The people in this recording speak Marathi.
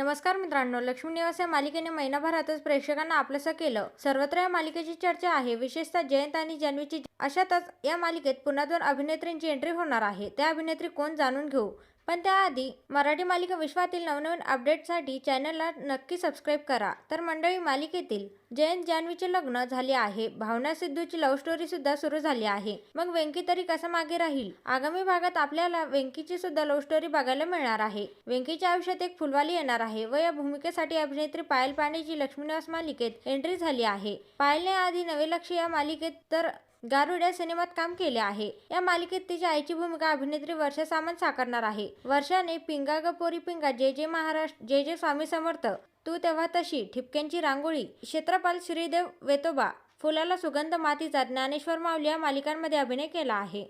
नमस्कार मित्रांनो लक्ष्मी निवास या मालिकेने महिनाभरातच प्रेक्षकांना आपलंसं केलं. सर्वत्र या मालिकेची चर्चा आहे. विशेषतः जयंत आणि जान्हवीची. अशातच या मालिकेत पुन्हा दोन अभिनेत्रींची एंट्री होणार आहे. त्या अभिनेत्री कोण जाणून घेऊ. पण त्याआधी मराठी मालिका विश्वातील नवनवीन अपडेटसाठी चॅनलला नक्की सबस्क्राईब करा. तर मंडळी मालिकेतील जयंत जान्हवीचे लग्न झाले आहे. भावना सिद्धूची लव्ह स्टोरी सुद्धा सुरू झाली आहे. मग वेंकी तरी कसा मागे राहील? आगामी भागात आपल्याला वेंकीची सुद्धा लव्ह स्टोरी बघायला मिळणार आहे. वेंकीच्या आयुष्यात एक फुलवाली येणार आहे व या भूमिकेसाठी अभिनेत्री पायल पांडेची लक्ष्मीनिवास मालिकेत एंट्री झाली आहे. पायलने आधी नवे लक्ष या मालिकेत तर गारुड या सिनेमात काम केले आहे. या मालिकेत तिच्या आईची भूमिका अभिनेत्री वर्षा सामंत साकारणार आहे. वर्षाने पिंगा ग पोरी पिंगा जे जे महाराष्ट्र जे जे स्वामी समर्थ तू तेव्हा तशी ठिपक्यांची रांगोळी क्षेत्रपाल श्रीदेव वेतोबा फुलाला सुगंध मातीचा ज्ञानेश्वर माऊली या मालिकांमध्ये अभिनय केला आहे.